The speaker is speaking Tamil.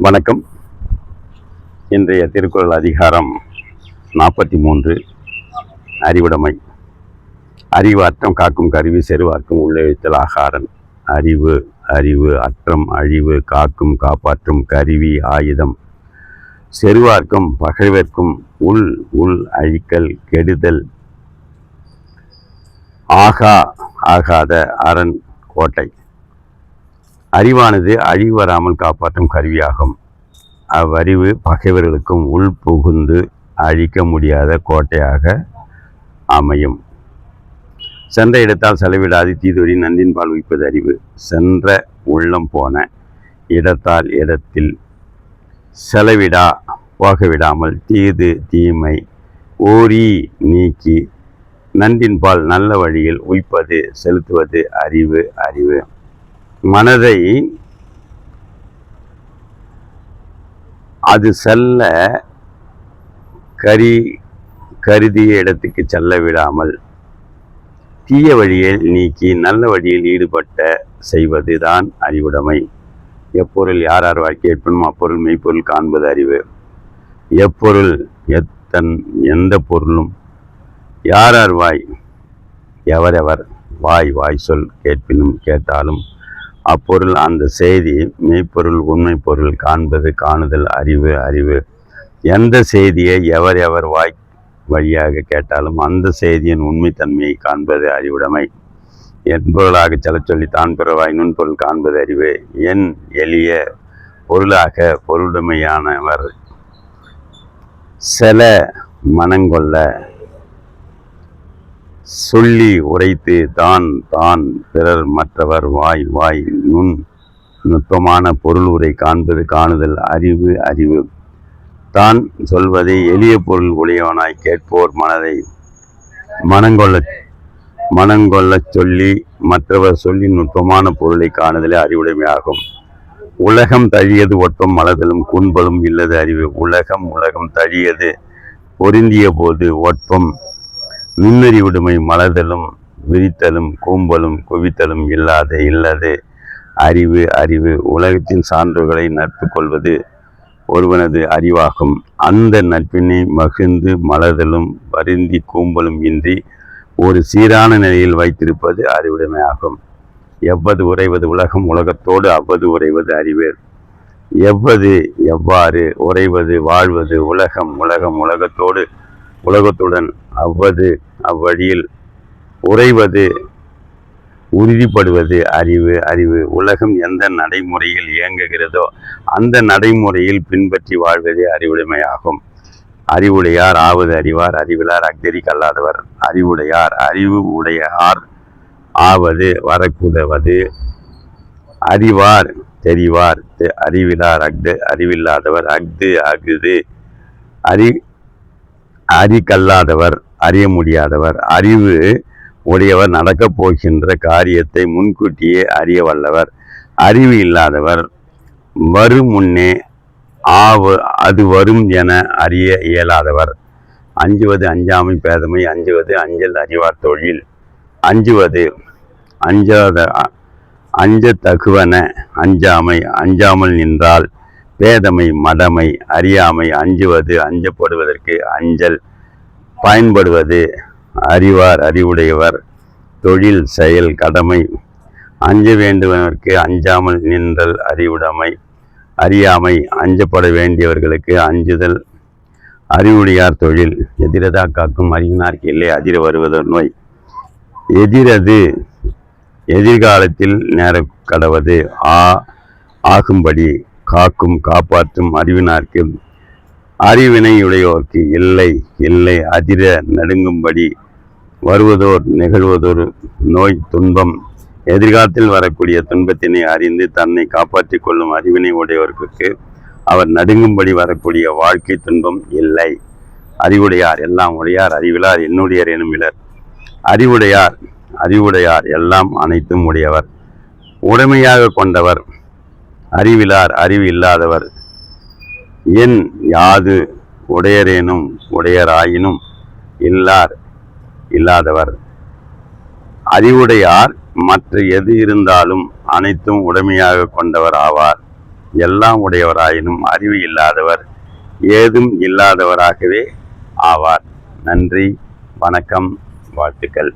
வணக்கம். இன்றைய திருக்குறள் அதிகாரம் நாற்பத்தி மூன்று அறிவுடைமை. அறிவு அற்றம் காக்கும் கருவி செருவார்க்கும் உள்ளெழுத்தல் ஆகாரன் அறிவு அறிவு அற்றம் அழிவு காக்கும் காப்பாற்றும் கருவி ஆயுதம். செருவார்க்கும் பகைவர்க்கும் உள் உள் அழிக்கல் கெடுதல். ஆகா ஆகாத அரண் கோட்டை. அறிவானது அழிவு வராமல் காப்பாற்றும் கருவியாகும். அவ்வறிவு பகைவர்களுக்கும் உள் புகுந்து அழிக்க முடியாத கோட்டையாக அமையும். சென்ற இடத்தால் செலவிடாது தீதுவரி நன்றின் பால் உய்ப்பது அறிவு. சென்ற உள்ளம் போன இடத்தால் இடத்தில் செலவிடா போக விடாமல் தீது தீமை ஓரி நீக்கி நன்றின் பால் நல்ல வழியில் உய்ப்பது செலுத்துவது அறிவு அறிவு. மனதை அது செல்ல கரி கருதிய இடத்துக்கு செல்ல விடாமல் தீய வழியில் நீக்கி நல்ல வழியில் ஈடுபட்ட செய்வது தான் அறிவுடைமை. எப்பொருள் யார் யார் வாய் கேட்பனும் அப்பொருள் மெய்ப்பொருள் காண்பது அறிவு. எப்பொருள் எத்தன் எந்த பொருளும் யார் யார் வாய் எவரெவர் வாய் வாய் சொல் கேட்பினும் கேட்டாலும் அப்பொருள் அந்த செய்தி மெய்ப்பொருள் உண்மை பொருள் காண்பது காணுதல் அறிவு அறிவு. எந்த செய்தியை எவர் எவர் வாய் வழியாக கேட்டாலும் அந்த செய்தியின் உண்மைத்தன்மையை காண்பது அறிவுடைமை. என்பொருளாக செல்லச் சொல்லி தான் பிறவாய் நுண்பொருள் காண்பது அறிவு. என் எளிய பொருளாக பொருளுடைமையானவர் சில மனங்கொள்ள சொல்லி உரைத்து தான் தான் பிறர் மற்றவர் வாய் வாய் நுண் நுட்பமான பொருள் உரை காண்பது காணுதல் அறிவு அறிவு. தான் சொல்வதை எளிய பொருள் உடையவனாய் கேட்போர் மனதை. மனங்கொள்ள மனங்கொள்ளச் சொல்லி மற்றவர் சொல்லி நுட்பமான பொருளை காணுதலே அறிவுடைமையாகும். உலகம் தழியது ஒட்பம் மலதலும் குன்பலும் இல்லது அறிவு. உலகம் உலகம் தழியது பொருந்திய போது ஒட்பம் நுண்ணறிவுடைமை மலர்தலும் விரித்தலும் கூம்பலும் குவித்தலும் இல்லாத இல்லது. அறிவு அறிவு. உலகத்தின் சான்றுகளை நட்பு கொள்வது ஒருவனது அறிவாகும். அந்த நட்பினை மகிழ்ந்து மலர்தலும் வருந்தி கூம்பலும் இன்றி ஒரு சீரான நிலையில் வைத்திருப்பது அறிவுடைமையாகும். எவ்வது உறைவது உலகம் உலகத்தோடு அவ்வது உறைவது அறிவேர் எவ்வது எவ்வாறு உறைவது வாழ்வது உலகம் உலகம் உலகத்தோடு உலகத்துடன் அவ்வது அவ்வழியில் உறைவது உறுதிப்படுவது அறிவு அறிவு. உலகம் எந்த நடைமுறையில் இயங்குகிறதோ அந்த நடைமுறையில் பின்பற்றி வாழ்வதே அறிவுடைமையாகும். அறிவுடையார் ஆவது அறிவார் அறிவிலார் அக்தரி கல்லாதவர். அறிவுடையார் அறிவு உடையார் ஆவது வரக்கூடவது. அறிவார் தெரிவார் தெ- அறிவிலார் அக்து அறிவில்லாதவர் அஃது அஃது அறி அறிகல்லாதவர் அறிய முடியாதவர். அறிவு உடையவர் நடக்கப் போகின்ற காரியத்தை முன்கூட்டியே அறிய வல்லவர். அறிவு இல்லாதவர் வரும் முன்னே ஆவு அது வரும் என அறிய இயலாதவர். அஞ்சுவது அஞ்சாமை பேதமை அஞ்சுவது அஞ்சல் அறிவார் தொழில். அஞ்சுவது அஞ்சாத அஞ்ச தகுவன அஞ்சாமை அஞ்சாமல் நின்றால் பேதமை மடமை அறியாமை அஞ்சுவது அஞ்சப்படுவதற்கு அஞ்சல் பயன்படுவது அறிவார் அறிவுடையவர் தொழில் செயல் கடமை அஞ்ச வேண்டுவதற்கு அஞ்சாமல் நின்றல் அறிவுடைமை அறியாமை அஞ்சப்பட வேண்டியவர்களுக்கு அஞ்சுதல் அறிவுடையார் தொழில் எதிரதா காக்கும் அறிவினார்க்கு இல்லை அதிர வருவதொரு நோய். எதிரது எதிர்காலத்தில் நேர கடவது ஆ ஆகும்படி காக்கும் காப்பாற்றும் அறிவினார்க்கு அறிவினையுடையோர்க்கு இல்லை இல்லை அதிர நடுங்கும்படி வருவதோர் நிகழ்வதொரு நோய் துன்பம். எதிர்காலத்தில் வரக்கூடிய துன்பத்தினை அறிந்து தன்னை காப்பாற்றிக் கொள்ளும் அறிவினை உடையவர்களுக்கு அவர் நடுங்கும்படி வரக்கூடிய வாழ்க்கை துன்பம் இல்லை. அறிவுடையார் எல்லாம் உடையார் அறிவிலார் என்னுடையர் எனும் இலர். அறிவுடையார் அறிவுடையார் எல்லாம் அனைத்தும் உடையவர். உடைமையாக கொண்டவர் அறிவிலார் அறிவு இல்லாதவர் என் யாது உடையரேனும் உடையராயினும் இல்லார் இல்லாதவர். அறிவுடையார் மற்ற எது இருந்தாலும் அனைத்தும் உடைமையாக கொண்டவர் ஆவார். எல்லாம் உடையவராயினும் அறிவு இல்லாதவர் ஏதும் இல்லாதவராகவே ஆவார். நன்றி வணக்கம் வாழ்த்துக்கள்.